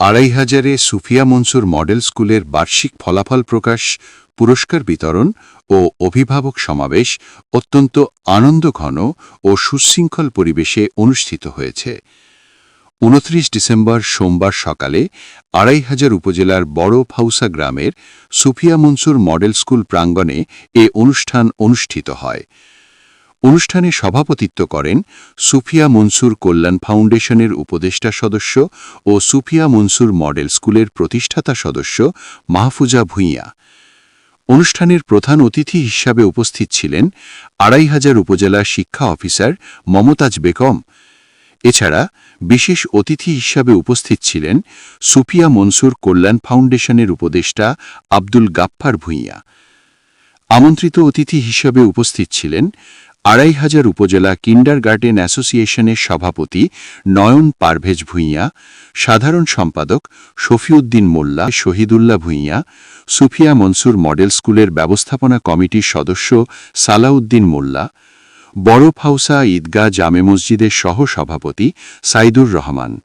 আড়াই হাজারে সুফিয়া মনসুর মডেল স্কুলের বার্ষিক ফলাফল প্রকাশ, পুরস্কার বিতরণ ও অভিভাবক সমাবেশ অত্যন্ত আনন্দঘন ও সুশৃঙ্খল পরিবেশে অনুষ্ঠিত হয়েছে। উনত্রিশ ডিসেম্বর সোমবার সকালে আড়াই হাজার উপজেলার বড় ফাউসা গ্রামের সুফিয়া মনসুর মডেল স্কুল প্রাঙ্গণে এ অনুষ্ঠান অনুষ্ঠিত হয়। অনুষ্ঠানে সভাপতিত্ব করেন সুফিয়া মনসুর কল্যাণ ফাউন্ডেশনের উপদেষ্টা সদস্য ও সুফিয়া মনসুর মডেল স্কুলের প্রতিষ্ঠাতা সদস্য মাহফুজা ভূঁইয়া। অনুষ্ঠানের প্রধান অতিথি হিসাবে উপস্থিত ছিলেন আড়াই হাজার উপজেলা শিক্ষা অফিসার মমতাজ বেগম। এছাড়া বিশেষ অতিথি হিসাবে উপস্থিত ছিলেন সুফিয়া মনসুর কল্যাণ ফাউন্ডেশনের উপদেষ্টা আব্দুল গাফফার ভূঁইয়া। আমন্ত্রিত অতিথি হিসাবে উপস্থিত ছিলেন আড়াই হাজার উপজেলা কিন্ডার গার্ডেন অ্যাসোসিয়েশনের সভাপতি নয়ন পারভেজ ভূঁইয়া, সাধারণ সম্পাদক শফিউদ্দিন মোল্লা, শহীদুল্লাহ ভূঁইয়া, সুফিয়া মনসুর মডেল স্কুলের ব্যবস্থাপনা কমিটির সদস্য সালাউদ্দিন মোল্লা বড় ফাউসা ঈদগাহ জামে মসজিদের সহ-সভাপতি সাইদুর রহমান।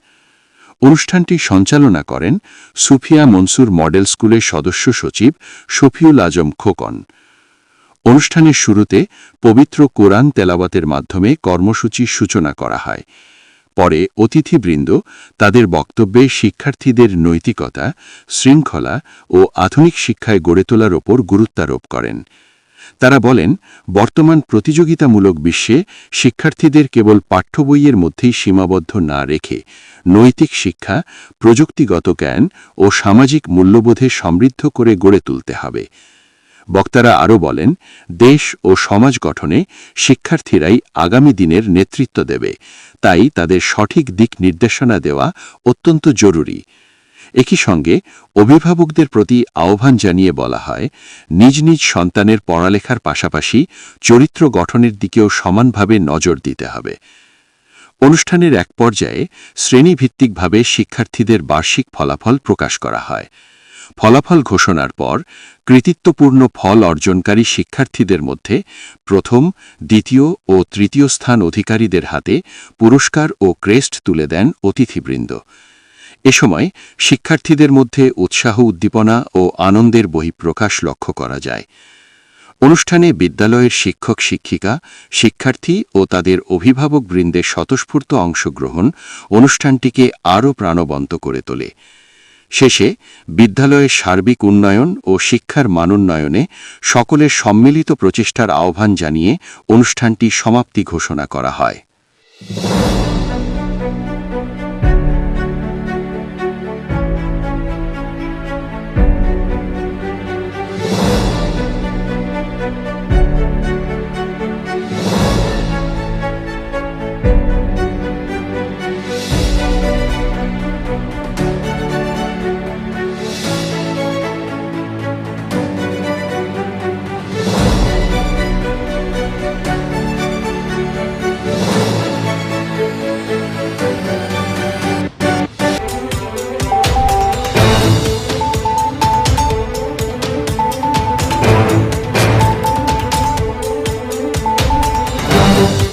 অনুষ্ঠানটি সঞ্চালনা করেন সুফিয়া মনসুর মডেল স্কুলের সদস্য সচিব শফিউল আজম খোকন। অনুষ্ঠানের শুরুতে পবিত্র কোরআন তেলাওয়াতের মাধ্যমে কর্মসূচির সূচনা করা হয়। পরে অতিথিবৃন্দ তাদের বক্তব্যে শিক্ষার্থীদের নৈতিকতা, শৃঙ্খলা ও আধুনিক শিক্ষায় গড়ে তোলার ওপর গুরুত্বারোপ করেন। তারা বলেন, বর্তমান প্রতিযোগিতামূলক বিশ্বে শিক্ষার্থীদের কেবল পাঠ্য বইয়ের মধ্যেই সীমাবদ্ধ না রেখে নৈতিক শিক্ষা, প্রযুক্তিগত জ্ঞান ও সামাজিক মূল্যবোধে সমৃদ্ধ করে গড়ে তুলতে হবে। বক্তারা আরও বলেন, দেশ ও সমাজ গঠনে শিক্ষার্থীরাই আগামী দিনের নেতৃত্ব দেবে। তাই তাদের সঠিক দিক নির্দেশনা দেওয়া অত্যন্ত জরুরি। একই সঙ্গে অভিভাবকদের প্রতি আহ্বান জানিয়ে বলা হয়, নিজ নিজ সন্তানের পড়ালেখার পাশাপাশি চরিত্র গঠনের দিকেও সমানভাবে নজর দিতে হবে। অনুষ্ঠানের এক পর্যায়ে শ্রেণীভিত্তিকভাবে শিক্ষার্থীদের বার্ষিক ফলাফল প্রকাশ করা হয়। ফলাফল ঘোষণার পর কৃতিত্বপূর্ণ ফল অর্জনকারী শিক্ষার্থীদের মধ্যে প্রথম, দ্বিতীয় ও তৃতীয় স্থান অধিকারীদের হাতে পুরস্কার ও ক্রেস্ট তুলে দেন অতিথিবৃন্দ। এ সময় শিক্ষার্থীদের মধ্যে উৎসাহ উদ্দীপনা ও আনন্দের বহিঃপ্রকাশ লক্ষ্য করা যায়। অনুষ্ঠানে বিদ্যালয়ের শিক্ষক শিক্ষিকা, শিক্ষার্থী ও তাদের অভিভাবক অভিভাবকবৃন্দের স্বতঃস্ফূর্ত অংশগ্রহণ অনুষ্ঠানটিকে আরও প্রাণবন্ত করে তোলে। শেষে বিদ্যালয়ের সার্বিক উন্নয়ন ও শিক্ষার মানোন্নয়নে সকলের সম্মিলিত প্রচেষ্টার আহ্বান জানিয়ে অনুষ্ঠানটি সমাপ্তি ঘোষণা করা হয়।